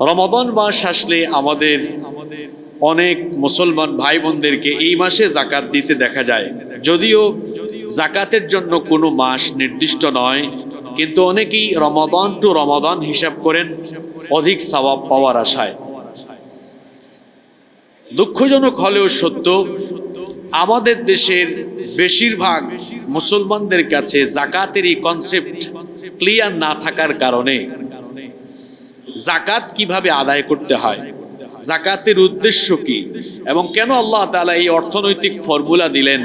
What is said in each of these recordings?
রমাদান মাস আসলে আমাদের অনেক মুসলমান ভাই বোনদেরকে এই মাসে জাকাত দিতে দেখা যায়। যদিও জাকাতের জন্য কোনো মাস নির্দিষ্ট নয়, কিন্তু অনেকেই রমাদান টু রমাদান হিসাব করেন, অধিক সওয়াব পাওয়ার আশায়। দুঃখজনক হলেও সত্য, আমাদের দেশের বেশিরভাগ মুসলমানদের কাছে জাকাতের এই কনসেপ্ট ক্লিয়ার না থাকার কারণে জাকাত কীভাবে আদায় করতে হয়? জাকাতের উদ্দেশ্য কি? এবং কেন আল্লাহ তাআলা এই অর্থনৈতিক ফর্মুলা দিলেন?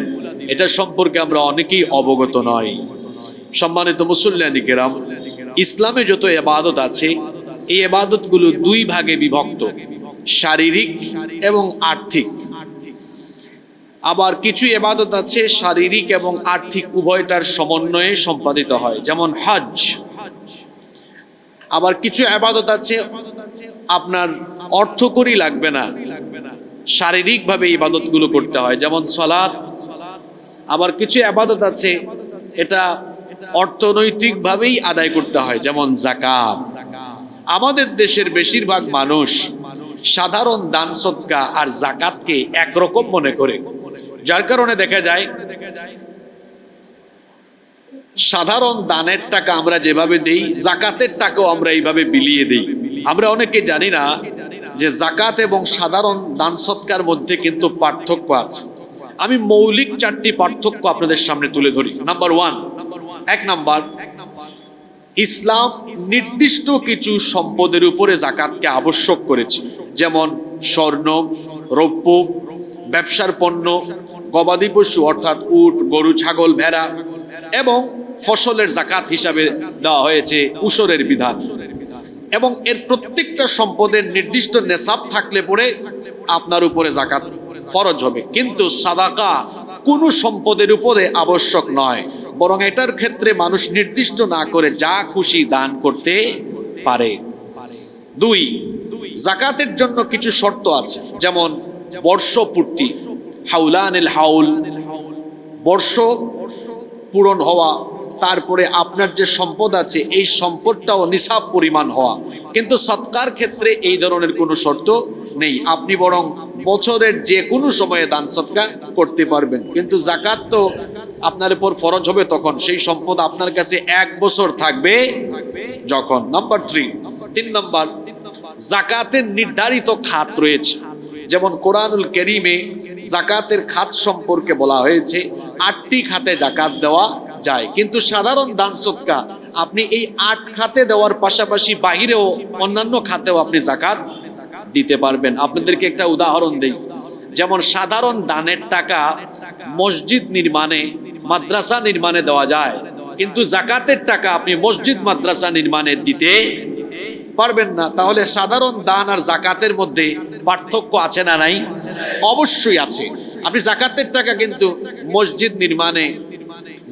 এটা সম্পর্কে আমরা অনেকেই অবগত নই। সম্মানিত মুসল্লানি কেরাম, ইসলামে যত এবাদত আছে, এই এবাদতগুলো দুই ভাগে বিভক্ত, শারীরিক এবং আর্থিক। আবার কিছু এবাদত আছে শারীরিক এবং আর্থিক উভয়টার সমন্বয়ে সম্পাদিত হয়, যেমন হজ আবার কিছু আবাদত আছে, আপনার অর্থ করি লাগবে না। শারীরিকভাবে ইবাদতগুলো করতে হয়, যেমন সলাৎ। আবার কিছু আবাদত আছে, এটা অর্থনৈতিকভাবেই আদায় করতে হয়, যেমন জাকাত আমাদের দেশের বেশিরভাগ মানুষ সাধারণ দান সৎকা আর জাকাতকে একরকম মনে করে। যার কারণে দেখা যায় সাধারণ দানের টাকা আমরা যেভাবে দেই, জাকাতের টাকাও আমরা এইভাবে বিলিয়ে দেই। আমরা অনেকে জানি না যে জাকাত এবং সাধারণ দান সৎকার মধ্যে কিন্তু পার্থক্য আছে। আমি মৌলিক চারটি পার্থক্য আপনাদের সামনে তুলে ধরি। নাম্বার ওয়ান এক নাম্বার, ইসলাম নির্দিষ্ট কিছু সম্পদের উপরে জাকাতকে আবশ্যক করেছে। যেমন স্বর্ণ, রৌপ্য, ব্যবসার পণ্য, গবাদি পশু অর্থাৎ উট, গরু, ছাগল, ভেড়া এবং ফসলের জাকাত হিসাবে দেওয়া হয়েছে, উসরের বিধান। এবং এর প্রত্যেকটা সম্পদের নির্দিষ্ট নেশাব থাকলে পরে আপনার উপরে জাকাত ফরজ হবে। কিন্তু সাদাকা কোনো সম্পদের উপরে আবশ্যক নয়, বরং এটার ক্ষেত্রে মানুষ নির্দিষ্ট না করে যা খুশি দান করতে পারে। দুই, জাকাতের জন্য কিছু শর্ত আছে, যেমন বর্ষপূর্তি হাউলানিল হাউল। বর্ষ পূরণ হওয়া তারপরে আপনার যে সম্পদ আছে, এই সম্পদটাও নিসাব পরিমাণ হওয়া। কিন্তু সৎকার ক্ষেত্রে এই ধরনের কোনো শর্ত নেই। আপনি বরং বছরের যে কোনো সময়ে দান সৎকার করতে পারবেন। কিন্তু জাকাত তো আপনার উপর ফরজ হবে তখন। সেই সম্পদ আপনার কাছে এক বছর থাকবে যখন। নাম্বার থ্রি তিন নম্বর জাকাতের নির্ধারিত খাত রয়েছে। যেমন কোরআনুল কেরিমে জাকাতের খাত সম্পর্কে বলা হয়েছে, আটটি খাতে জাকাত দেওয়া যায়। কিন্তু সাধারণ দান সৎকা, আপনি এই আট খাতে দেওয়ার পাশাপাশি বাহিরেও অন্যান্য খাতেও আপনি জাকাত দিতে পারবেন। আপনাদেরকে একটা উদাহরণ দেই। যেমন সাধারণ দানের টাকা মসজিদ নির্মাণে, মাদ্রাসা নির্মাণে দেওয়া যায়। কিন্তু জাকাতের টাকা আপনি মসজিদ, মাদ্রাসা নির্মাণে দিতে পারবেন না। তাহলে সাধারণ দান আর জাকাতের মধ্যে পার্থক্য আছে না নাই? অবশ্যই আছে। আপনি জাকাতের টাকা কিন্তু মসজিদ নির্মাণে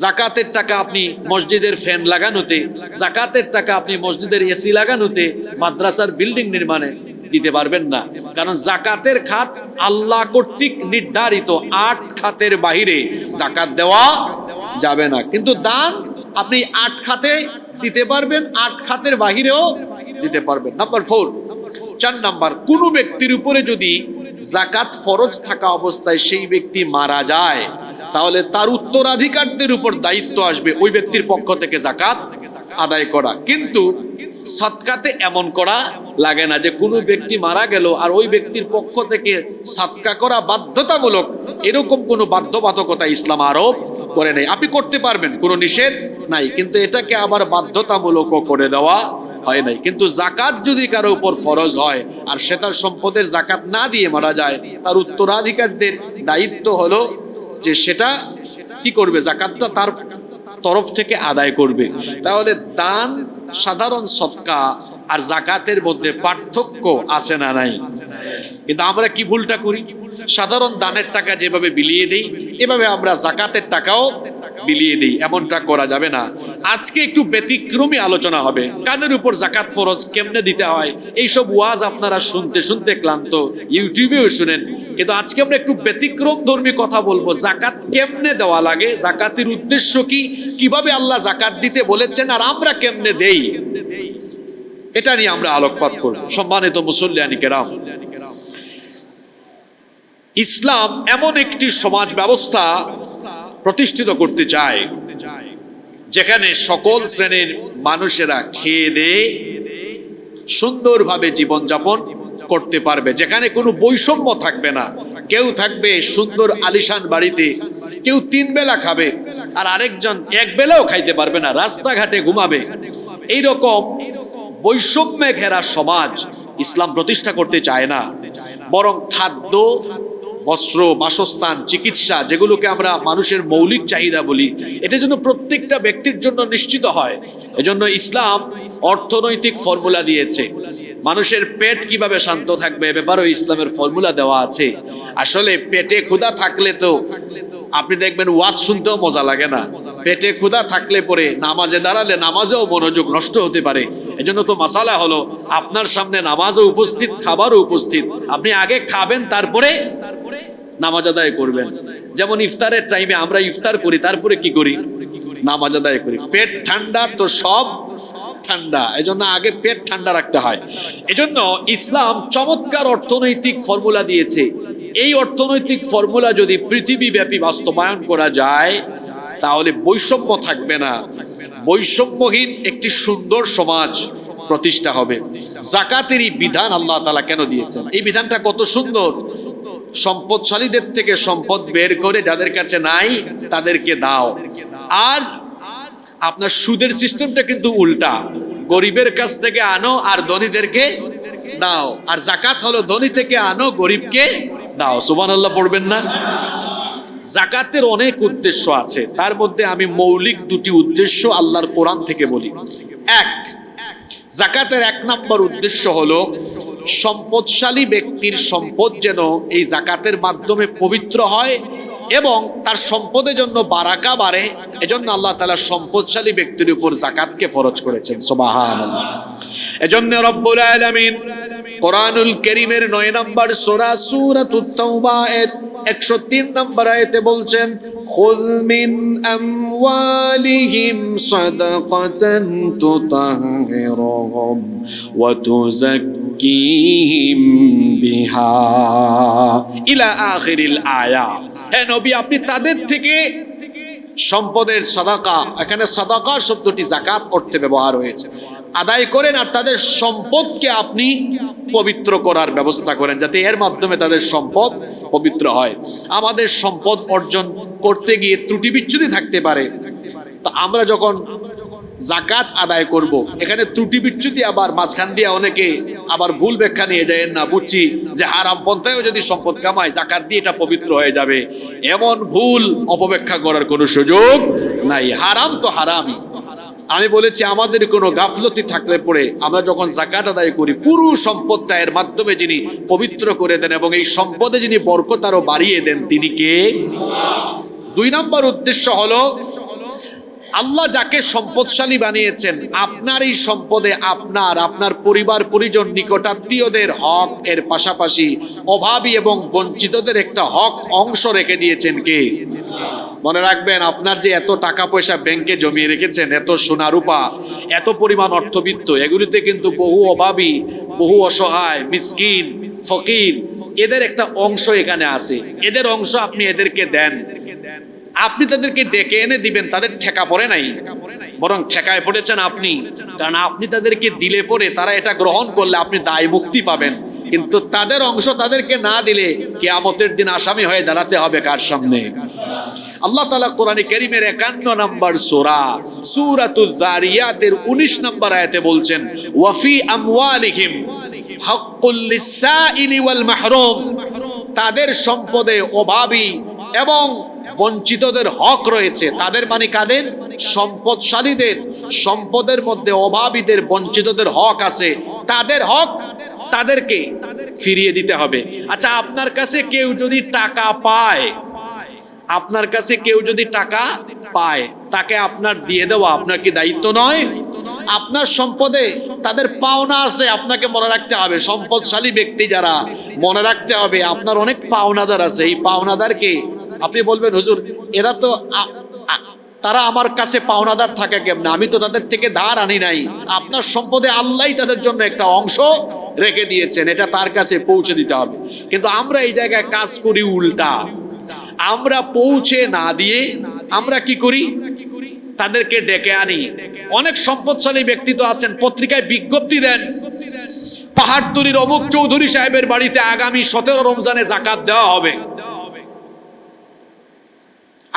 জাকাতের টাকা আপনি মসজিদের ফ্যান লাগানোতে, জাকাতের টাকা আপনি মসজিদের এসি লাগানোতে মাদ্রাসার বিল্ডিং নির্মাণে দিতে পারবেন না। কারণ জাকাতের খাত আল্লাহ কর্তৃক নির্ধারিত, আট খাতের বাহিরে জাকাত দেওয়া যাবে না। কিন্তু দান আপনি আট খাতে দিতে পারবেন, আট খাতের বাহিরেও দিতে পারবেন। নাম্বার ফোর, চার নাম্বার, কোন ব্যক্তির উপরে যদি জাকাত ফরজ থাকা অবস্থায় সেই ব্যক্তি মারা যায় তাহলে তার উত্তরাধিকারদের উপর দায়িত্ব আসবে ওই ব্যক্তির পক্ষ থেকে জাকাত আদায় করা। কিন্তু সৎকাতে এমন করা লাগে না যে কোনো ব্যক্তি মারা গেল আর ওই ব্যক্তির পক্ষ থেকে সৎকা করা বাধ্যতামূলক এরকম কোনো বাধ্যবাধকতা ইসলাম আরোপ করে নেই। আপনি করতে পারবেন, কোনো নিষেধ নাই, কিন্তু এটাকে আবার বাধ্যতামূলকও করে দেওয়া হয় নাই। কিন্তু জাকাত যদি কারও উপর ফরজ হয় আর সে তার সম্পদের জাকাত না দিয়ে মারা যায়, তার উত্তরাধিকারদের দায়িত্ব হলো যে সেটা কি করবে? জাকাতটা তার তরফ থেকে আদায় করবে। তাহলে দান সাধারণ সৎকা আর জাকাতের মধ্যে পার্থক্য আছে না নাই? কিন্তু আমরা কি ভুলটা করি? সাধারণ দানের টাকা যেভাবে বিলিয়ে দেই, এভাবে আমরা জাকাতের টাকাও বিলিয়ে দিই, এমনটা করা যাবে না। আজকে একটু ব্যতিক্রমী আলোচনা হবে। কাদের উপর জাকাত ফরজ, কেমনে দিতে হয়? এইসব ওয়াজ আপনারা শুনতে শুনতে ক্লান্ত। ইউটিউবেও শুনেন। কিন্তু আজকে আমরা একটু ব্যতিক্রম ধর্মী কথা বলব। জাকাত কেমনে দেওয়া লাগে? জাকাতের উদ্দেশ্য কি? কীভাবে আল্লাহ জাকাত দিতে বলেছেন? আর আমরা কেমনে দেই? এটা নিয়ে আমরা আলোকপাত করব। সম্মানিত মুসল্লিয়ানি কেরাম, ইসলাম এমন একটি সমাজ ব্যবস্থা প্রতিষ্ঠিত করতে চায়। যেখানে সকল শ্রেণির মানুষেরা খেয়ে দিয়ে সুন্দরভাবে জীবনযাপন করতে পারবে। যেখানে কোনো বৈষম্য থাকবে না। কেউ থাকবে সুন্দর আলিশান বাড়িতে, কেউ তিন বেলা খাবে আর আরেকজন এক বেলাও খাইতে পারবে না, রাস্তাঘাটে ঘুমাবে। এইরকম বৈষম্যে ঘেরা সমাজ ইসলাম প্রতিষ্ঠা করতে চায় না। বরং খাদ্য বস্ত্র, বাসস্থান, চিকিৎসা, যেগুলোকে আমরা মানুষের মৌলিক চাহিদা বলি এটা যেন প্রত্যেকটা ব্যক্তির জন্য নিশ্চিত হয়। এজন্য ইসলাম অর্থনৈতিক ফর্মুলা দিয়েছে। মানুষের পেট কীভাবে শান্ত থাকবে ব্যাপারেও ইসলামের ফর্মুলা দেওয়া আছে। আসলে পেটে ক্ষুধা থাকলে তো, আপনি দেখবেন ওয়াজ শুনতেও মজা লাগে না। পেটে ক্ষুধা থাকলে পরে নামাজে দাঁড়ালে নামাজেও মনোযোগ নষ্ট হতে পারে। এজন্য তো মাসালা হলো, আপনার সামনে নামাজও উপস্থিত, খাবারও উপস্থিত। আপনি আগে খাবেন, তারপরে নামাজ আদায় করবেন। যেমন ইফতারের টাইমে আমরা ইফতার করি, তারপরে কি করি? নামাজ আদায় করি। পেট ঠান্ডা তো সব ঠান্ডা, এজন্য আগে পেট ঠান্ডা রাখতে হয়। এজন্য ইসলাম চমৎকার অর্থনৈতিক ফর্মুলা দিয়েছে। এই অর্থনৈতিক ফর্মুলা যদি পৃথিবীব্যাপী বাস্তবায়ন করা যায়, তাহলে বৈষম্য থাকবে না। বৈষম্যহীন একটি সুন্দর সমাজ প্রতিষ্ঠা হবে। জাকাতের এই বিধান আল্লাহ তালা কেন দিয়েছেন? এই বিধানটা কত সুন্দর। সম্পদশালীদের থেকে সম্পদ বের করে যাদের কাছে নাই, তাদেরকে দাও। আর আপনার সুদের সিস্টেমটা কিন্তু উল্টা। গরিবের কাছ থেকে আনো আর ধনীদেরকে দাও। আর জাকাত হলো ধনী থেকে আনো, গরিবকে দাও। সুবান আল্লাহ পড়বেন না? জাকাতের অনেক উদ্দেশ্য আছে। তার মধ্যে আমি মৌলিক দুটি উদ্দেশ্য আল্লাহর কোরআন থেকে বলি। এক জাকাতের এক নম্বর উদ্দেশ্য হলো সম্পদশালী ব্যক্তির সম্পদ যেন এই জাকাতের মাধ্যমে পবিত্র হয় এবং তার সম্পদের জন্য বারাকা বাড়ে, এজন্য আল্লাহ তালা সম্পদশালী ব্যক্তির উপর জাকাতকে ফরজ করেছেন। সোবাহান এজন্য রব্বুল আলামিন কোরআনুল করিমের নয় নম্বর সোরা সুরাতুত তাওবা এর একশো তিন নম্বর আয়তে বলছেন, খুল মিন আমওয়ালিহিম সাদাকাতান তুতাহিরুহুম ওয়া তুযাক্কিহিম বিহা ইলা আখিরিল আয়া। হে নবী, আপনি তাদের থেকে সম্পদের সাদাকা। এখানে সাদাকা শব্দটি জাকাত অর্থে ব্যবহার হয়েছে। আদায় করেন আর তাদের সম্পদকে আপনি পবিত্র করার ব্যবস্থা করেন, যাতে এর মাধ্যমে তাদের সম্পদ পবিত্র হয়। আমাদের সম্পদ অর্জন করতে গিয়ে ত্রুটি বিচ্ছুতি থাকতে পারে। তো আমরা যখন জাকাত আদায় করব। এখানে ত্রুটি বিচ্যুতি আবার মাঝখান দিয়ে অনেকে আবার ভুল ব্যাখ্যা নিয়ে যায় না, বুঝছি যে হারাম পন্থায়ও যদি সম্পদ কামায়, জাকাত দিয়ে এটা পবিত্র হয়ে যাবে। এমন ভুল অপব্যাখ্যা করার কোনো সুযোগ নাই। হারাম তো হারামই। আমি বলেছি, আমাদের কোনো গাফলতি থাকলে পরে আমরা যখন জাকাত আদায় করি, পুরো সম্পদটা এর মাধ্যমে যিনি পবিত্র করে দেন এবং এই সম্পদে যিনি বরকত আরও বাড়িয়ে দেন, তিনি কে? দুই নম্বর উদ্দেশ্য হলো আল্লাহ যাকে সম্পদশালী বানিয়েছেন, আপনার এই সম্পদে আপনার আপনার পরিবার, পরিজন, নিকটাত্মীয়দের হক, এর পাশাপাশি অভাবী এবং বঞ্চিতদের একটা হক অংশ রেখে দিয়েছেন কে? মনে রাখবেন, আপনার যে এত টাকা পয়সা ব্যাংকে জমিয়ে রেখেছেন, এত সোনা রূপা এত পরিমাণ অর্থবিত্ত, এগুলিতে কিন্তু বহু অভাবী, বহু অসহায়, মিসকিন, ফকির, এদের একটা অংশ এখানে আছে। এদের অংশ আপনি এদেরকে দেন। আপনি তাদেরকে ডেকে এনে দিবেন, তাদের ঠেকা পড়ে নাই। বরং ঠেকায় পড়েছেন আপনি। কারণ আপনি তাদেরকে দিলে পরে তারা এটা গ্রহণ করলে আপনি দায় মুক্তি পাবেন। কিন্তু তাদের অংশ তাদেরকে না দিলে কেয়ামতের দিন আসামি হয়ে দাঁড়াতে হবে কার সামনে? আল্লাহ তালা কোরআন করিমের একান্ন নম্বর সোরা জারিয়াতের উনিশ নম্বর আয়াতে বলছেন ওয়াফি আমওয়ালিহিম ওয়াল মাহরুম। তাদের সম্পদে অভাবী এবং বঞ্চিতদের হক রয়েছে। তাদের মানে কাদের? সম্পদশালীদের। সম্পদের মধ্যে অভাবীদের, বঞ্চিতদের হক আছে। তাদের হক তাদেরকে ফিরিয়ে দিতে হবে। আচ্ছা আপনার কাছে কেউ যদি টাকা পায়, আপনার কাছে কেউ যদি টাকা পায়, তাকে আপনার দিয়ে দেওয়া আপনার কি দায়িত্ব নয়? আপনার সম্পদে তাদের পাওনা আছে, আপনাকে মনে রাখতে হবে। সম্পদশালী ব্যক্তি যারা, মনে রাখতে হবে, আপনার অনেক পাওনাদার আছে। এই পাওনাদারকে আপনি বলবেন, হুজুর, এরা তো তারা আমার কাছে পাওনাদার থাকে কেমনে? আমি তো তাদের থেকে ধার আনি নাই। আপনার সম্পদে আল্লাহ তাদের জন্য একটা অংশ রেখে দিয়েছেন, এটা তার কাছে পৌঁছে দিতে হবে। কিন্তু আমরা এই জায়গায় কাজ করি উল্টা। আমরা পৌঁছে না দিয়ে আমরা কি করি? তাদেরকে ডেকে আনি। অনেক সম্পদশালী ব্যক্তি তো আছেন, পত্রিকায় বিজ্ঞপ্তি দেন। পাহাড়তলির অমুক চৌধুরী সাহেবের বাড়িতে আগামী সতেরো রমজানে জাকাত দেওয়া হবে।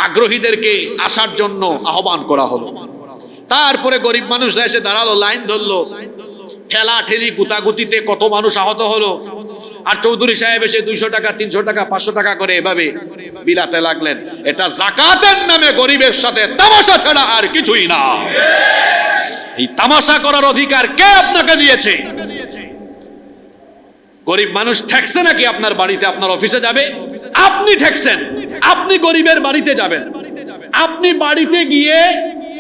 আগ্রহীদেরকে আসার জন্য আহ্বান করা হলো। তারপরে গরিব মানুষ এসে দাঁড়াল, লাইন ধরলো। ঠেলা ঠেলি গুতাগুতিতে কত মানুষ আহত হলো। আর চৌধুরী সাহেব এসে দুইশো টাকা, তিনশো টাকা, পাঁচশো টাকা করে এভাবে বিলাতে লাগলেন। এটা জাকাতের নামে গরিবের সাথে তামাশা ছাড়া আর কিছুই না। এই তামাশা করার অধিকার কে আপনাকে দিয়েছে? গরিব মানুষ ঠেকছে নাকি আপনার বাড়িতে? আপনার অফিসে যাবে? আপনি ঠেকছেন। আপনি গরিবের বাড়িতে যাবেন। আপনি বাড়িতে গিয়ে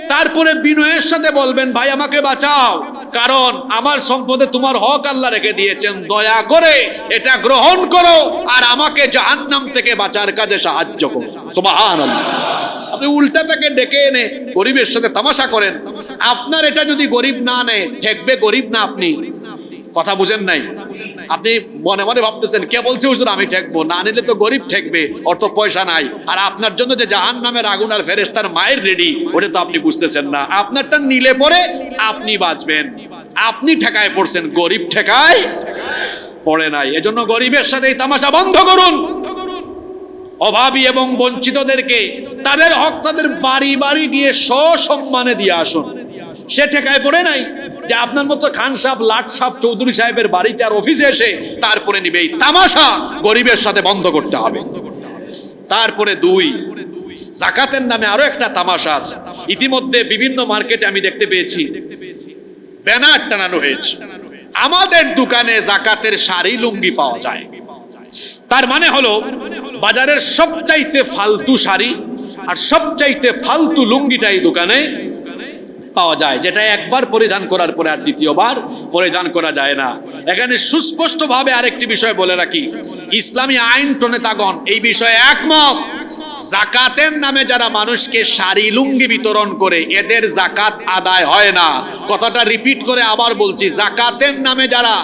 তারপরে বিনয়ের সাথে বলবেন, ভাই, আমাকে বাঁচাও। কারণ আমার সম্পদে তোমার হক আল্লাহ রেখে দিয়েছেন। দয়া করে এটা গ্রহণ করো আর আমাকে জাহান্নাম থেকে বাঁচার কাজে সাহায্য করো। সুবহানাল্লাহ। আপনি উল্টা তাকে ডেকে এনে গরিবের সাথে তামাশা করেন। আপনার এটা যদি গরিব না নেয়, ঠেকবে গরিব না আপনি? কথা বুঝেন নাই? আপনি মনে মনে ভাবতেছেন, কে বলছে, হুজুর, আমি ঠেকবো? না নিলে তো গরিব ঠেকবে, অর্থ পয়সা নাই। আর আপনার জন্য যে জাহান নামের আগুন আর ফেরেস্তার মায়ের রেডি, ওটা তো আপনি বুঝতেছেন না। আপনারটা নিলে পরে আপনি বাঁচবেন। আপনি ঠেকায় পড়ছেন, গরিব ঠেকায় পড়ে নাই। এজন্য গরিবের সাথে এই তামাশা বন্ধ করুন। অভাবী এবং বঞ্চিতদেরকে, তাদের হক তাদের বাড়ি বাড়ি দিয়ে সসম্মানে দিয়ে আসুন। সে ঠেকায় পড়ে নাই যে আপনার মতো খান সাহেব, লাট সাহেব, চৌধুরী সাহেবের বাড়িতে আর অফিসে এসে তারপরে নিবে। এই তামাশা গরিবের সাথে বন্ধ করতে হবে। তারপরে দুই, জাকাতের নামে আরও একটা তামাশা আছে। ইতিমধ্যে বিভিন্ন মার্কেটে আমি দেখতে পেয়েছি। ব্যানার টানানো হয়েছে। আমাদের দোকানে জাকাতের শাড়ি, লুঙ্গি পাওয়া যায়। তার মানে হলো, বাজারের সবচাইতে ফালতু শাড়ি আর সবচাইতে ফালতু লুঙ্গিটা এই দোকানে পাওয়া যায়, যেটা একবার পরিধান করার পরে আর দ্বিতীয়বার পরিধান করা যায় না। এখানে সুস্পষ্টভাবে আরেকটি বিষয় বলে রাখি। ইসলামী আইন প্রণেতাগণ এই বিষয়ে একমত। জাকাতের নামে যারা মানুষকে শাড়ি, লুঙ্গি বিতরণ করে, এদের জাকাত আদায় হয় না। কথাটা রিপিট করে আবার বলছি, জাকাতের নামে যারা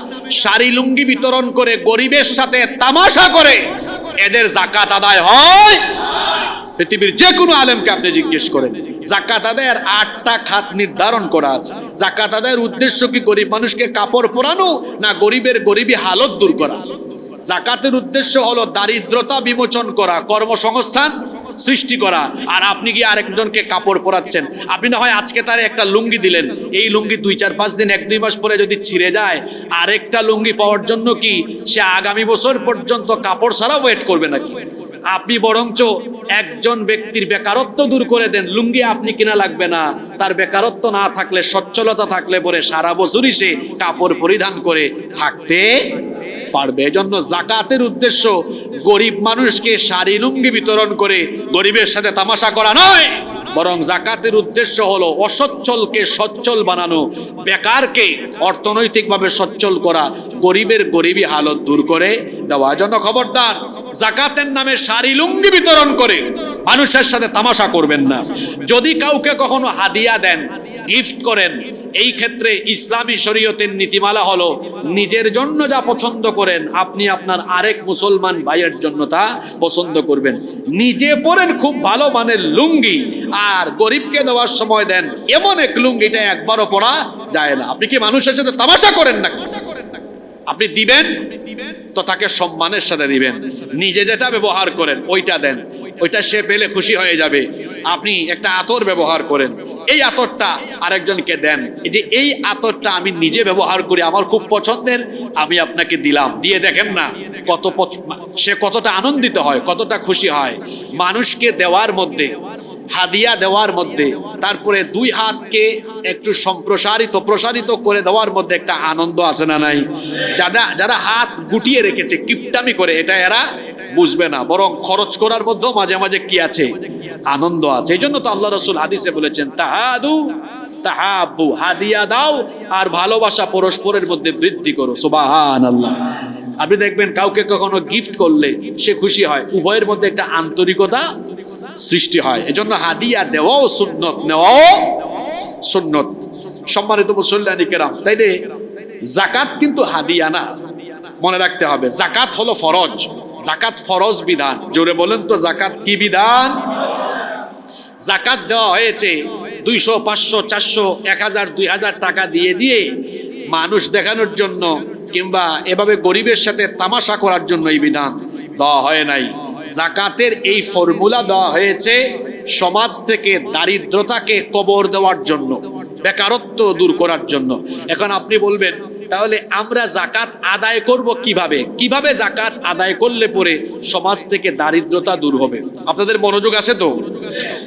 শাড়ি, লুঙ্গি বিতরণ করে, গরিবের সাথে তামাশা করে, এদের জাকাত আদায় হয় পৃথিবীর যে কোনো আলেমকে আপনি জিজ্ঞেস করেন। জাকাত আদায়ের আটটা খাত নির্ধারণ করা আছে। জাকাত আদায়ের উদ্দেশ্য কি গরিব মানুষকে কাপড় পরানো না গরিবের গরিবী হালত দূর করা? জাকাতের উদ্দেশ্য হলো দারিদ্রতা বিমোচন করা, কর্মসংস্থান সৃষ্টি করা। আর আপনি কি আরেকজনকে কাপড় পরাচ্ছেন? আপনি না হয় আজকে তারে একটা লুঙ্গি দিলেন। এই লুঙ্গি দুই, চার, পাঁচ দিন, এক, দুই মাস পরে যদি ছিঁড়ে যায়, আরেকটা লুঙ্গি পাওয়ার জন্য কি সে আগামী বছর পর্যন্ত কাপড় ছাড়া ওয়েট করবে নাকি? আপনি বরঞ্চ একজন ব্যক্তির বেকারত্ব দূর করে দেন। লুঙ্গি আপনি কিনা লাগবে না। তার বেকারত্ব না থাকলে, সচ্ছলতা থাকলে পরে সারা বছরই সে কাপড় পরিধান করে থাকতে পারবে। এজন্য জাকাতের উদ্দেশ্য গরিব মানুষকে শাড়ি, লুঙ্গি বিতরণ করে গরিবের সাথে তামাশা করা নয়। বরং জাকাতের উদ্দেশ্য হলো অসচ্ছলকে সচ্ছল বানানো, বেকারকে অর্থনৈতিকভাবে সচ্ছল করা, গরিবের গরিবী হালত দূর করে দেওয়া। জন্য খবরদার, জাকাতের নামে শাড়ি লুঙ্গি বিতরণ করে মানুষের সাথে তামাশা করবেন না। যদি কাউকে কখনো হাদিয়া দেন, গিফট করেন, এই ক্ষেত্রে ইসলামী শরীয়তের নীতিমালা হলো নিজের জন্য যা পছন্দ করেন, আপনি আপনার আরেক মুসলমান ভাইয়ের জন্য তা পছন্দ করবেন। নিজে পরেন খুব ভালো মানের লুঙ্গি আর গরিবকে দেওয়ার সময় দেন। এমন এক লুঙ্গিটা একবারও পড়া যায় না। আপনি কি মানুষের সাথে তামাশা করেন নাকি? আপনি দিবেন তো তাকে সম্মানের সাথে দিবেন। নিজে যেটা ব্যবহার করেন, ওইটা দেন। ওইটা সে পেলে খুশি হয়ে যাবে। আপনি একটা আতর ব্যবহার করেন। এই আতরটা আরেকজনকে দেন। এই যে এই আতরটা আমি নিজে ব্যবহার করি, আমার খুব পছন্দের, আমি আপনাকে দিলাম। দিয়ে দেখেন না কত সে কতটা আনন্দিত হয়, কতটা খুশি হয়। মানুষকে দেওয়ার মধ্যে হাদিয়া দেওয়ার মধ্যে, তারপরে দুই হাতকে একটু সম্প্রসারিত, প্রসারিত করে দেওয়ার মধ্যে একটা আনন্দ আছে না নাই? যারা যারা হাত গুটিয়ে রেখেছে, কিপটামি করে, এটা এরা বুঝবে না। বরং খরচ করার মধ্যেও মাঝে মাঝে কি আছে? আনন্দ আছে। এই জন্য তো আল্লাহ রসুল হাদিসে বলেছেন, তাহাদু তাহাবু হাদিয়া দাও আর ভালোবাসা পরস্পরের মধ্যে বৃদ্ধি করো। সুবাহান আল্লাহ আপনি দেখবেন কাউকে কখনো গিফট করলে সে খুশি হয়। উভয়ের মধ্যে একটা আন্তরিকতা সৃষ্টি হয়। এজন্য হাদিয়া দেওয়াও সুন্নত, নেওয়াও সুন্নত। সম্মানিত মুসল্লানি কেরাম জাকাত কিন্তু হাদিয়া না। মনে রাখতে হবে জাকাত হলো ফরজ। জাকাত ফরজ বিধান। জোরে বলেন তো জাকাত কি বিধান? জাকাত দেওয়া হয়েছে দুইশো, পাঁচশো, চারশো, এক হাজার, দুই হাজার টাকা দিয়ে দিয়ে মানুষ দেখানোর জন্য কিংবা এভাবে গরিবের সাথে তামাশা করার জন্য এই বিধান দেওয়া হয় নাই। জাকাতের এই ফর্মুলা দেওয়া হয়েছে সমাজ থেকে দারিদ্রতাকে কবর দেওয়ার জন্য, বেকারত্ব দূর করার জন্য। এখন আপনি বলবেন, তাহলে আমরা জাকাত আদায় করব কীভাবে? কীভাবে জাকাত আদায় করলে পরে সমাজ থেকে দারিদ্রতা দূর হবে? আপনাদের মনোযোগ আছে তো?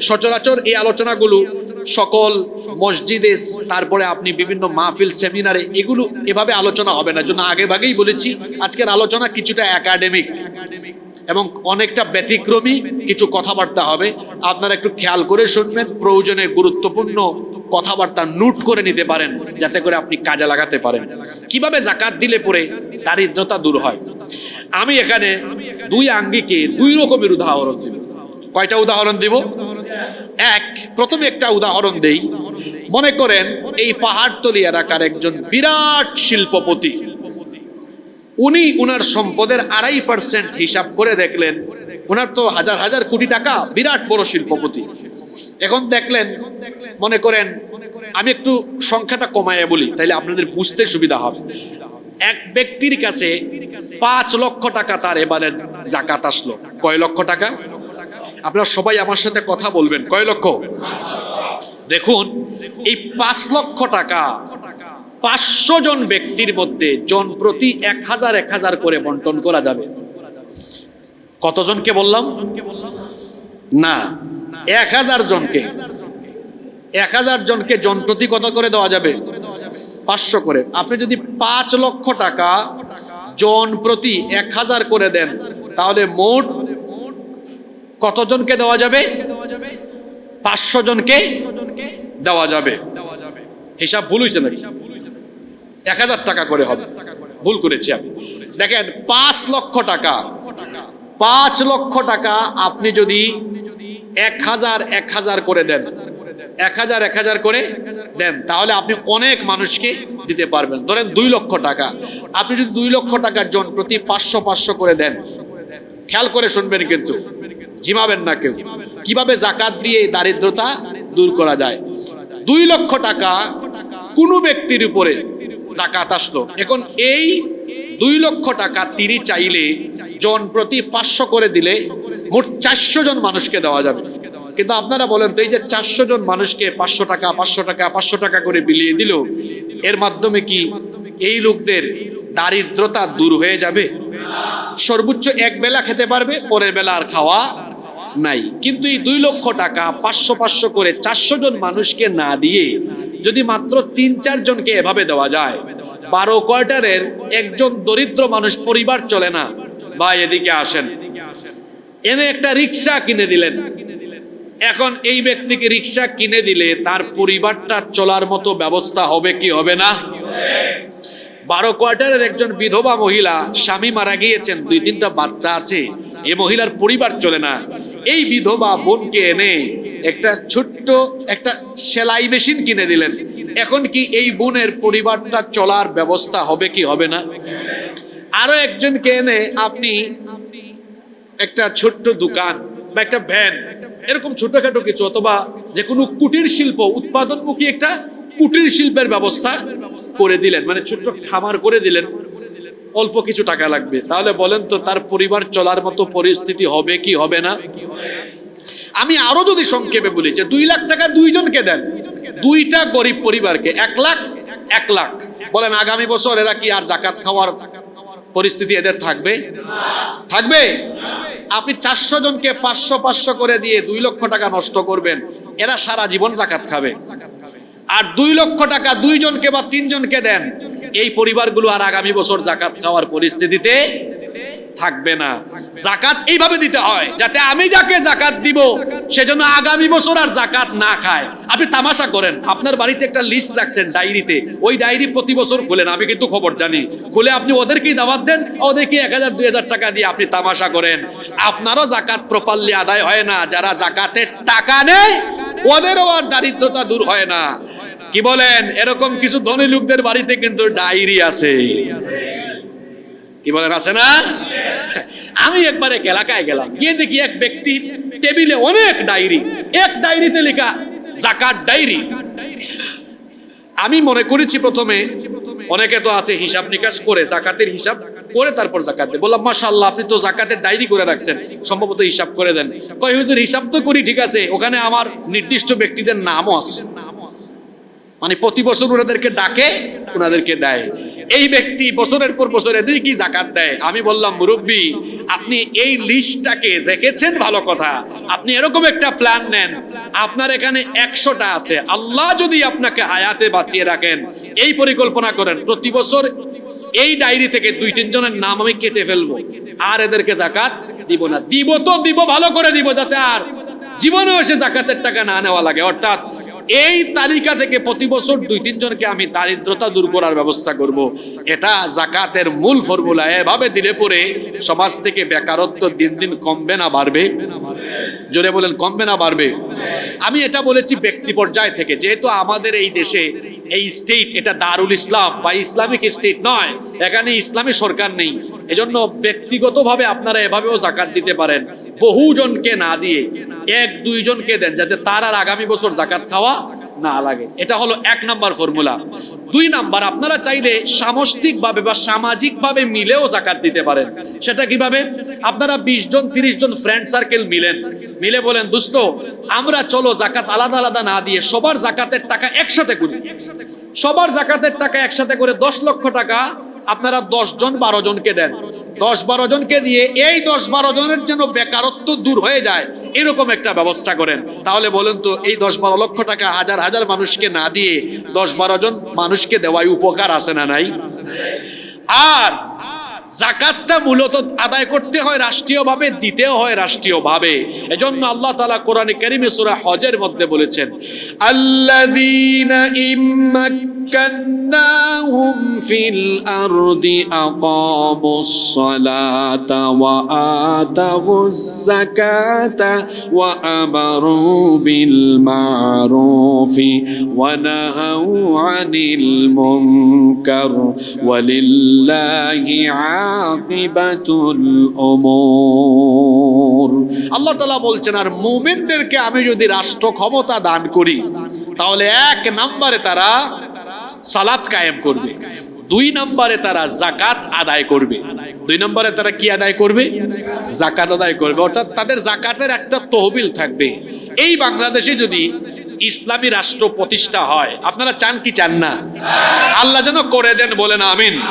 সচরাচর এই আলোচনাগুলো সকল মসজিদে, তারপরে আপনি বিভিন্ন মাহফিল, সেমিনারে, এগুলো এভাবে আলোচনা হবে না। জন্য আগে ভাগেই বলেছি, আজকের আলোচনা কিছুটা একাডেমিক এবং অনেকটা ব্যতিক্রমী কিছু কথাবার্তা হবে। আপনারা একটু খেয়াল করে শুনবেন, প্রয়োজনে গুরুত্বপূর্ণ কথাবার্তা নোট করে নিতে পারেন, যাতে করে আপনি কাজে লাগাতে পারেন। কীভাবে জাকাত দিলে পরে দারিদ্রতা দূর হয়? আমি এখানে দুই আঙ্গিকে দুই রকমের উদাহরণ দিব। কয়টা উদাহরণ দিব? এক, প্রথমে একটা উদাহরণ দেই। মনে করেন, এই পাহাড়তলি এলাকার একজন বিরাট শিল্পপতি। উনি উনার সম্পদের আড়াই পার্সেন্ট হিসাব করে দেখলেন। উনার তো হাজার হাজার কোটি টাকা, বিরাট বড় শিল্পপতি। এখন দেখলেন, মনে করেন, আমি একটু সংখ্যাটা কমায় বলি, তাইলে আপনাদের বুঝতে সুবিধা হবে। এক ব্যক্তির কাছে পাঁচ লক্ষ টাকা তার এবারে জাকাত আসলো। কয় লক্ষ টাকা? আপনারা সবাই আমার সাথে কথা বলবেন। কয় লক্ষ? দেখুন, এই পাঁচ লক্ষ টাকা পাঁচশো জন ব্যক্তির মধ্যে জন প্রতি এক হাজার এক হাজার করে বন্টন করা যাবে। কতজনকে বললাম? না, এক হাজার জনকে। এক হাজার জনকে জন প্রতি কত করে দেওয়া যাবে? পাঁচশো করে। আপনি যদি পাঁচ লক্ষ টাকা জন প্রতি এক হাজার করে দেন, তাহলে মোট কতজনকে দেওয়া যাবে? পাঁচশো জনকে দেওয়া যাবে। হিসাব ভুল হয়েছে নাকি? এক হাজার টাকা করে হবে। ভুল করেছি আমি। দেখেন, পাঁচ লক্ষ টাকা। পাঁচ লক্ষ টাকা আপনি যদি এক হাজার এক হাজার করে দেন। এক হাজার এক হাজার করে দেন, তাহলে আপনি অনেক মানুষকে দিতে পারবেন। ধরেন, দুই লক্ষ টাকা। আপনি যদি দুই লক্ষ টাকার জন প্রতি পাঁচশো পাঁচশো করে দেন, খেয়াল করে শুনবেন কিন্তু। জিমাবেন না কেউ। কীভাবে জাকাত দিয়ে দারিদ্রতা দূর করা যায়? দুই লক্ষ টাকা কোনো ব্যক্তির উপরে জাকাত আসলো। এখন এই দুই লক্ষ টাকা তিনি চাইলে জন প্রতি পাঁচশো করে দিলে মোট চারশো জন মানুষকে দেওয়া যাবে। কিন্তু আপনারা বলেন তো এই যে চারশো জন মানুষকে পাঁচশো টাকা পাঁচশো টাকা পাঁচশো টাকা করে বিলিয়ে দিল, এর মাধ্যমে কি এই লোকদের দারিদ্রতা দূর হয়ে যাবে? সর্বোচ্চ এক বেলা খেতে পারবে, পরের বেলা আর খাওয়া নাই। কিন্তু এই দুই লক্ষ টাকা পাঁচশো পাঁচশো করে চারশো জন মানুষকে না দিয়ে যদি মাত্র তিন, চারজনকে এভাবে দেওয়া যায়, বারো কোয়ার্টারের একজন দরিদ্র মানুষ পরিবার চলে না। ভাই, এদিকে আসেন। এনে একটা রিক্সা কিনে দিলেন। এখন এই ব্যক্তিকে রিক্সা কিনে দিলে তার পরিবারটা চলার মতো ব্যবস্থা হবে কি হবে না? বারো কোয়ার্টারের একজন বিধবা মহিলা স্বামী মারা গিয়েছেন। দুই তিনটা বাচ্চা আছে। এ মহিলার পরিবার চলে না। এই বিধবা বোনকে এনে একটা ছোট্ট একটা সেলাই মেশিন কিনে দিলেন। এখন কি এই বোনের পরিবারটা চলার ব্যবস্থা হবে কি হবে না? আরও একজনকে এনে আপনি একটা ছোট্ট দোকান বা একটা ভ্যান, এরকম ছোটখাটো কিছু অথবা যে কোনো কুটির শিল্প, উৎপাদনমুখী একটা কুটির শিল্পের ব্যবস্থা করে দিলেন মানে ছোট্ট খামার করে দিলেন, অল্প কিছু টাকা লাগবে। তাহলে বলেন তো, তার পরিবার চলার মতো পরিস্থিতি হবে কি হবে না? আমি আরও যদি সংক্ষেপে বলি যে, দুই লাখ টাকা দুইজনকে দেন, দুইটা গরিব পরিবারকে, এক লাখ এক লাখ। বলেন, আগামী বছর এরা কি আর জাকাত খাওয়ার পরিস্থিতি এদের থাকবে? থাকবে? আপনি চারশো জনকে পাঁচশো পাঁচশো করে দিয়ে দুই লক্ষ টাকা নষ্ট করবেন, এরা সারা জীবন জাকাত খাবে। আর দুই লক্ষ টাকা দুইজনকে বা তিনজনকে দেন, এই পরিবারগুলো আর আগামী বছর জাকাত খাওয়ার পরিস্থিতিতে থাকবে না। জাকাত এইভাবে দিতে হয়, যাতে আমি যাকে জাকাত দিব সেজন্য আগামী বছর আর জাকাত না খায়। আপনি তামাশা করেন, আপনার বাড়িতে একটা লিস্ট রাখছেন ডায়েরিতে, ওই ডায়েরি প্রতি বছর খুলেন, আমি কিন্তু খবর জানি। খুলে আপনি ওদেরকেই দাওয়াত দেন, ওদেরকে এক হাজার, দুই হাজার টাকা দিয়ে আপনি তামাশা করেন। আপনারও জাকাত প্রপারলি আদায় হয় না, যারা জাকাতের টাকা নেয়, ওদেরও আর দারিদ্রতা দূর হয় না। কি বলেন? এরকম কিছু ধনী লোকদের বাড়িতে কিন্তু ডায়েরি আছে। কি বলেন, আছে না? আমি একবার এক এলাকায় গেলাম। গিয়ে দেখি এক ব্যক্তি টেবিলে অনেক ডায়েরি। এক ডায়েরিতে লেখা, জাকাত ডায়েরি। আমি মনে করেছি প্রথমে, অনেকে তো আছে হিসাব নিকাশ করে, জাকাতের হিসাব করে তারপর জাকাত দেয়। বললাম মাশাল্লাহ আপনি তো জাকাতের ডায়েরি করে রাখছেন। সম্ভবত হিসাব করে দেন। কয়, হুজুর, হিসাব তো করি, ঠিক আছে। ওখানে আমার নির্দিষ্ট ব্যক্তিদের নামও আছে। মানে প্রতি বছর ওনাদেরকে ডাকে, ওনাদেরকে দেয়। এই ব্যক্তি বছরের পর বছর এদিকে কি জাকাত দেয়? আমি বললাম, মুরব্বী, আপনি এই লিস্টটাকে রেখেছেন ভালো কথা। আপনি এরকম একটা প্ল্যান নেন। আপনার এখানে একশোটা আছে। আল্লাহ যদি আপনাকে হায়াতে বাঁচিয়ে রাখেন, এই পরিকল্পনা করেন। প্রতি বছর এই ডায়েরি থেকে দুই তিনজনের নাম আমি কেটে ফেলব। আর এদেরকে জাকাত দিব না। দিব তো দিব, ভালো করে দিব, যাতে আর জীবনেও এসে জাকাতের টাকা না নেওয়া লাগে। অর্থাৎ এই তালিকা থেকে প্রতি বছর দুই তিনজনকে আমি দারিদ্রতা দূর করার ব্যবস্থা করব। এটা জাকাতের মূল ফর্মুলা। এভাবে দিলে পরে সমাজ থেকে বেকারত্ব দিন দিন কমবে না, বাড়বে। জোরে বলেন, কমবে না, বাড়বে? আমি এটা বলেছি ব্যক্তি পর্যায় থেকে। যেহেতু আমাদের এই দেশে এই স্টেট এটা দারুল ইসলাম, বা ইসলামিক স্টেট নয়, এখানে ইসলামী সরকার নেই। এজন্য ব্যক্তিগতভাবে আপনারা এভাবেও জাকাত দিতে পারেন। বহুজনকে না দিয়ে এক দুইজনকে দেন যাতে তার আর আগামী বছর জাকাত খাওয়া না লাগে। এটা হলো এক নাম্বার ফর্মুলা। দুই নাম্বার, আপনারা চাইলে সামষ্টিকভাবে বা সামাজিকভাবে মিলেও জাকাত দিতে পারেন। সেটা কীভাবে? আপনারা বিশ জন, তিরিশ জন ফ্রেন্ড সার্কেল মিলেন। মিলে বলেন, দোস্ত, আমরা চলো জাকাত আলাদা আলাদা না দিয়ে সবার জাকাতের টাকা একসাথে করি। সবার জাকাতের টাকা একসাথে করে দশ লক্ষ টাকা আপনারা দশ জন, বারো জনকে দেন। দশ বারো জনকে দিয়ে এই দশ বারো জনের জন্য বেকারত্ব দূর হয়ে যায়, এরকম একটা ব্যবস্থা করেন। তাহলে বলেন তো, এই দশ বারো লক্ষ টাকা হাজার হাজার মানুষকে না দিয়ে দশ বারো জন মানুষকে দেওয়াই উপকার আছে না নাই? আর জাকাতটা মূলত আদায় করতে হয় রাষ্ট্রীয়ভাবে, দিতেও হয় রাষ্ট্রীয়ভাবে। এজন্য আল্লাহ তাআলা কোরআনে কারিমে সূরা হজের মধ্যে বলেছেন, আল্লাযীনা সালাতা ওয়া আতাউজ যাকাতা ওয়া আমারু বিল মারুফি ওয়া নাহাউ আনিল মুনকার ওয়ালিল্লাহি আকিবাতুল উমুর আল্লাহ তাআলা বলছেন, আর মুমিনদেরকে আমি যদি রাষ্ট্র ক্ষমতা দান করি, তাহলে এক নম্বরে তারা সালাত কায়েম করবে। দুই নম্বরে তারা জাকাত আদায় করবে। দুই নম্বরে তারা কি আদায় করবে? জাকাত আদায় করবে। অর্থাৎ তাদের জাকাতের একটা তহবিল থাকবে। এই বাংলাদেশে যদি ইসলামী রাষ্ট্র প্রতিষ্ঠা হয়, আপনারা চান কি চান না? আল্লাহ যেন করে দেন, বলেন আমিন।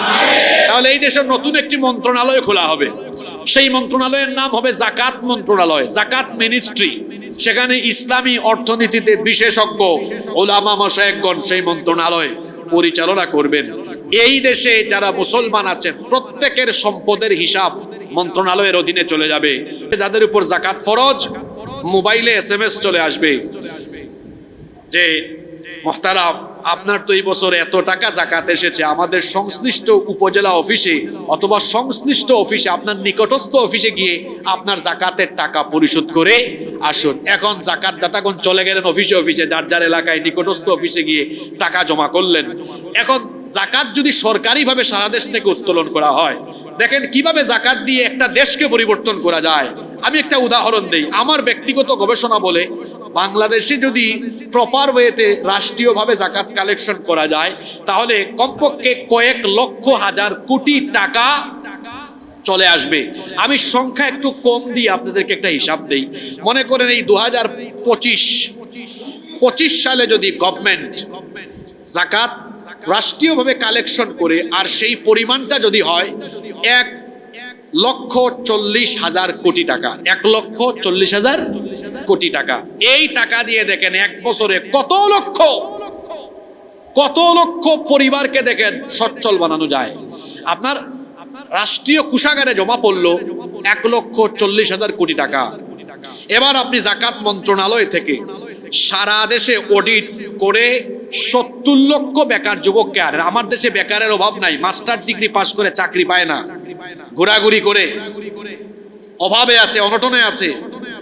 তাহলে এই দেশের নতুন একটি মন্ত্রণালয় খোলা হবে। সেই মন্ত্রণালয়ের নাম হবে জাকাত মন্ত্রণালয় জাকাত মিনিস্ট্রি। সেখানে ইসলামী অর্থনীতিতে বিশেষজ্ঞ, ওলামা মশায়েকগণ সেই মন্ত্রণালয়। পরিচালনা করবেন। এই দেশে যারা মুসলমান আছেন, প্রত্যেকের সম্পদের হিসাব মন্ত্রণালয়ের অধীনে চলে যাবে। যাদের উপর জাকাত ফরজ, মোবাইলে এস চলে আসবে। যে মোহতারাম আপনার তো এই বছর এত টাকা জাকাত এসেছে। আমাদের সংশ্লিষ্ট উপজেলা অফিসে অথবা সংশ্লিষ্ট অফিসে, আপনার নিকটস্থ অফিসে গিয়ে আপনার জাকাতের টাকা পরিশোধ করে আসুন। এখন জাকাত দাতাগণ চলে গেলেন অফিসে অফিসে, যার যার এলাকায় নিকটস্থ অফিসে গিয়ে টাকা জমা করলেন। এখন জাকাত যদি সরকারিভাবে সারা দেশ থেকে উত্তোলন করা হয়, দেখেন কীভাবে জাকাত দিয়ে একটা দেশকে পরিবর্তন করা যায়। আমি একটা উদাহরণ দেই। আমার ব্যক্তিগত গবেষণা বলে বাংলাদেশে যদি প্রপার ওয়েতে রাষ্ট্রীয়ভাবে জাকাত কালেকশন করা যায়, তাহলে কমপক্ষে কয়েক লক্ষ হাজার কোটি টাকা চলে আসবে। আমি সংখ্যা একটু কম দিয়ে আপনাদেরকে একটা হিসাব দেই। মনে করেন এই দু হাজার পঁচিশ পঁচিশ সালে যদি গভর্নমেন্ট জাকাত রাষ্ট্রীয়ভাবে কালেকশন করে, আর সেই পরিমাণটা যদি হয় এক লক্ষ চল্লিশ হাজার কোটি টাকা। এক লক্ষ চল্লিশ হাজার কোটি টাকা। এই টাকা দিয়ে দেখেন এক বছরে কত লক্ষ কত লক্ষ পরিবারকে দেখেন সচ্ছল বানানো যায়। আপনার রাষ্ট্রীয় কুষাগারে জমা পড়ল এক লক্ষ চল্লিশ হাজার কোটি টাকা। এবার আপনি জাকাত মন্ত্রণালয় থেকে সারা দেশে অডিট করে সত্তর লক্ষ বেকার যুবককে আর আমার দেশে বেকারের অভাব নাই, মাস্টার ডিগ্রি পাশ করে চাকরি পায় না। ঘোরাঘুরি করে। অভাবে আছে, অনটনে আছে।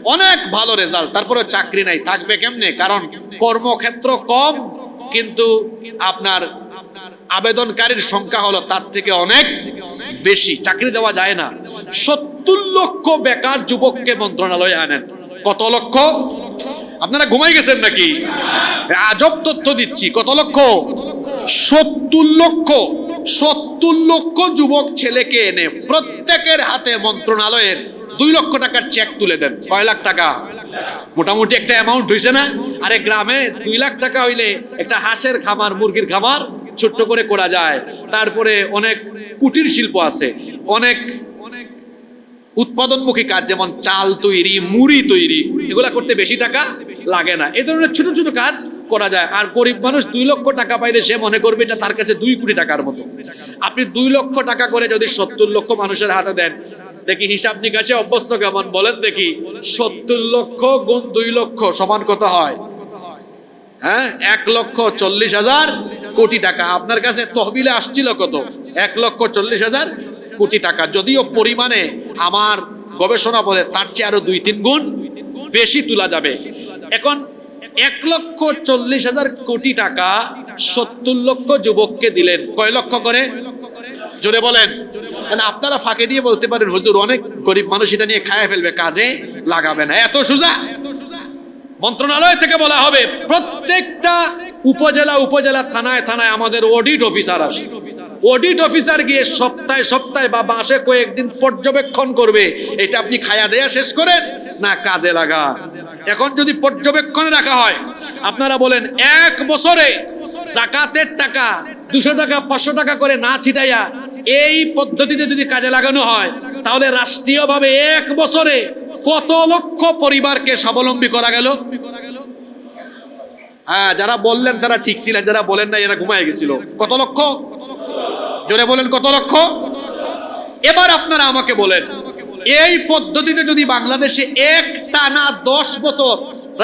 অনেক ভালো রেজাল্ট তারপরে চাকরি নাই, থাকবে কেমনে? কারণ কর্মক্ষেত্র কম, কিন্তু আপনার আবেদনকারীর সংখ্যা হলো তার থেকে অনেক বেশি। চাকরি দেওয়া যায় না। সত্তর লক্ষ বেকার যুবককে মন্ত্রণালয়ে আনেন। কত লক্ষ? আপনারা ঘুমাই গেছেন নাকি? আজব তথ্য দিচ্ছি। কত লক্ষ? সত্তর লক্ষ। সত্তর লক্ষ যুবক ছেলেকে এনে প্রত্যেকের হাতে মন্ত্রণালয়ের দুই লক্ষ টাকার চেক তুলে দেন। কয় লাখ টাকা? মোটামুটি একটা অ্যামাউন্ট হয়েছে না? আরে গ্রামে দুই লাখ টাকা হইলে একটা হাঁসের খামার, মুরগির খামার ছোট্ট করে করা যায়। তারপরে অনেক কুটির শিল্প আছে। অনেক উৎপাদনমুখী কাজ যেমন চাল তৈরি, মুড়ি তৈরি, এগুলা করতে বেশি টাকা লাগে না। এ ধরনের ছোট ছোট কাজ করা যায়। আর গরিব মানুষ দুই লক্ষ টাকা পাইলে সে মনে করবে এটা তার কাছে দুই কোটি টাকার মতো। আপনি দুই লক্ষ টাকা করে যদি সত্তর লক্ষ মানুষের হাতে দেন, দেখি হিসাব নিকাশে অভ্যস্ত কেমন? বলেন দেখি, সত্তর লক্ষ গুণ দুই লক্ষ সমান কত হয়? হ্যাঁ এক লক্ষ চল্লিশ হাজার কোটি টাকা। আপনার কাছে তহবিলে আসছিল কত? এক লক্ষ চল্লিশ হাজার কোটি টাকা। যদিও পরিমাণে আমার গবেষণা বলে তার চেয়ে আরও দুই তিন গুণ বেশি তোলা যাবে। এখন এক লক্ষ চল্লিশ হাজার কোটি টাকা সত্তর লক্ষ যুবককে দিলেন। কয় লক্ষ করে? জোরে বলেন। মানে আপনারা ফাঁকে দিয়ে বলতে পারেন, হুজুর, অনেক গরিব মানুষ এটা নিয়ে খায় ফেলবে, কাজে লাগাবে না। এত সোজা? মন্ত্রণালয় থেকে বলা হবে, প্রত্যেকটা উপজেলা উপজেলা থানায় থানায় আমাদের অডিট অফিসার আসে অডিট অফিসার গিয়ে সপ্তাহে সপ্তাহে বা মাসে কয়েকদিন পর্যবেক্ষণ করবে। এটা আপনি খায়া দেয়া শেষ করেন, না কাজে লাগা এখন যদি পর্যবেক্ষণে রাখা হয়, আপনারা বলেন, এক বছরে জাকাতের টাকা, দুশো টাকা, পাঁচশো টাকা করে না ছিটাইয়া এই পদ্ধতিতে যদি কাজে লাগানো হয়, তাহলে রাষ্ট্রীয়ভাবে এক বছরে কত লক্ষ পরিবারকে স্বাবলম্বী করা গেল? হ্যাঁ যারা বললেন তারা ঠিক ছিলেন, যারা বলেন না এরা ঘুমায় গেছিল। কত লক্ষ? জোরে বলেন কত লক্ষ? এবার আপনারা আমাকে বলেন, এই পদ্ধতিতে যদি বাংলাদেশে এক টানা দশ বছর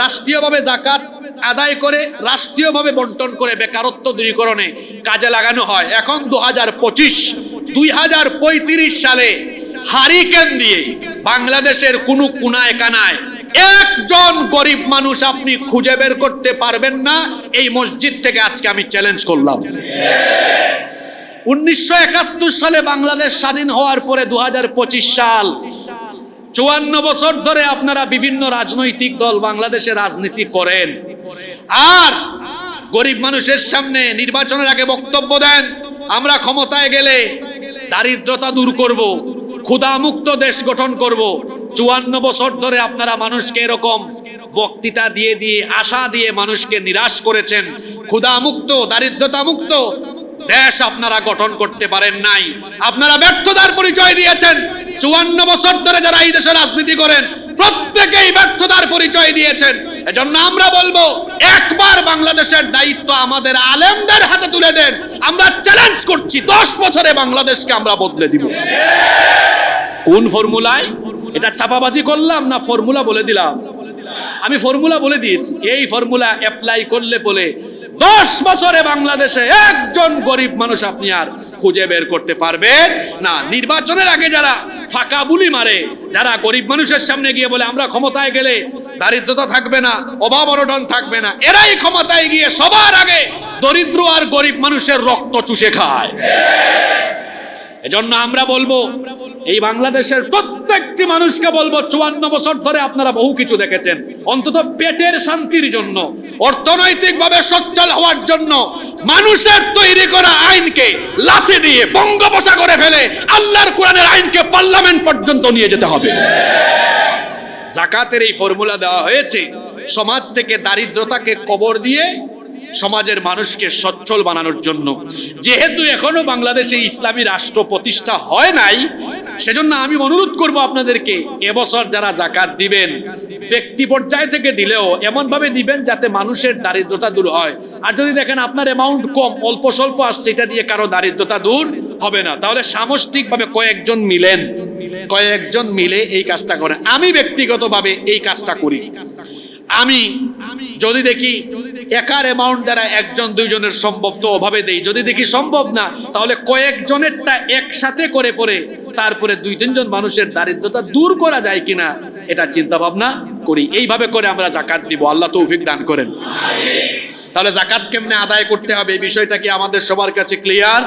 রাষ্ট্রীয়ভাবে জাকাত আদায় করে, রাষ্ট্রীয়ভাবে বন্টন করে বেকারত্ব দূরীকরণে কাজে লাগানো হয়, এখন দু হাজার পঁচিশ দুই হাজার পঁয়ত্রিশ সালে হারিকেন দিয়ে বাংলাদেশের কোনো কুনায় কানায় একজন গরিব মানুষ আপনি খুঁজে বের করতে পারবেন না, এই মসজিদ থেকে আজকে আমি চ্যালেঞ্জ করলাম। উনিশশো একাত্তর সালে বাংলাদেশ স্বাধীন হওয়ার পরে দু হাজার পঁচিশ সাল, চুয়ান্ন বছর ধরে আপনারা বিভিন্ন রাজনৈতিক দল বাংলাদেশে রাজনীতি করেন। আর গরিব মানুষের সামনে নির্বাচনের আগে বক্তব্য দেন, আমরা ক্ষমতায় গেলে দারিদ্রতা দূর করব, ক্ষুধামুক্ত দেশ গঠন করব। চুয়ান্ন বছর ধরে আপনারা মানুষকে এরকম বক্তৃতা দিয়ে দিয়ে, আশা দিয়ে মানুষকে নিরাশ করেছেন। ক্ষুধামুক্ত দারিদ্রতা মুক্ত দেশ আপনারা গঠন করতে পারেন নাই। আপনারা ব্যর্থতার পরিচয় দিয়েছেন। চুয়ান্ন বছর ধরে যারা এই দেশে রাজনীতি করেন, প্রত্যেকেই ব্যর্থতার পরিচয় দিয়েছেন। এজন্য আমরা বলব, একবার বাংলাদেশের দায়িত্ব আমাদের আলেমদের হাতে তুলে দেন। আমরা চ্যালেঞ্জ করছি, দশ বছরে বাংলাদেশকে আমরা বদলে দিব। কোন ফর্মুলায়? এটা চাপাবাজি করলাম না ফর্মুলা বলে দিলাম? আমি ফর্মুলা বলে দিয়েছি। এই ফর্মুলা অ্যাপ্লাই করলে বলে দশ বছরে বাংলাদেশে একজন গরিব মানুষ আপনি আর খুঁজে বের করতে পারবেন না। নির্বাচনের আগে যারা ফাঁকা বুলি মারে, যারা গরিব মানুষের সামনে গিয়ে বলে, আমরা ক্ষমতায় গেলে দারিদ্রতা থাকবে না, অভাব অনটন থাকবে না। এরাই ক্ষমতায় গিয়ে সবার আগে দরিদ্র আর গরিব মানুষের রক্ত চুষে খায়। এজন্য আমরা বলব, এই বাংলাদেশের প্রত্যেকটি মানুষকে বলব, চুয়ান্ন বছর ধরে আপনারা বহু কিছু দেখেছেন। অন্তত পেটের শান্তির জন্য, অর্থনৈতিকভাবে সচ্ছল হওয়ার জন্য, মানুষের তৈরি করা আইনকে লাথি দিয়ে বঙ্গোপসা করে ফেলে আল্লাহর কোরআনের আইনকে পার্লামেন্ট পর্যন্ত নিয়ে যেতে হবে। জাকাতের এই ফর্মুলা দেওয়া হয়েছে, সমাজ থেকে দারিদ্রতাকে কবর দিয়ে সমাজের মানুষকে সচ্ছল বানানোর জন্য। যেহেতু এখনও বাংলাদেশে ইসলামী রাষ্ট্র প্রতিষ্ঠা হয় নাই, সেজন্য আমি অনুরোধ করব আপনাদেরকে, এবছর যারা জাকাত দিবেন, ব্যক্তি পর্যায় থেকে দিলেও এমন ভাবে দিবেন যাতে মানুষের দারিদ্রতা দূর হয়। আর যদি দেখেন আপনার অ্যামাউন্ট কম, অল্প স্বল্প আসছে, এটা দিয়ে কারও দারিদ্রতা দূর হবে না। তাহলে সামষ্টিকভাবে কয়েকজন মিলেন। কয়েকজন মিলে এই কাজটা করে আমি ব্যক্তিগতভাবে এই কাজটা করি। আমি যদি দেখি একার অ্যামাউন্ট দ্বারা একজন দুইজনের সম্ভব তো অভাবে দেই। যদি দেখি সম্ভব না, তাহলে কয়েকজনেরটা একসাথে করে পরে তারপরে দুই তিনজন মানুষের দারিদ্রতা দূর করা যায় কিনা, এটা চিন্তা ভাবনা করি। এইভাবে করে আমরা জাকাত দিব। আল্লাহ তৌফিক দান করেন। তাহলে জাকাত কেমনে আদায় করতে হবে? এই বিষয়টা কি আমাদের সবার কাছে ক্লিয়ার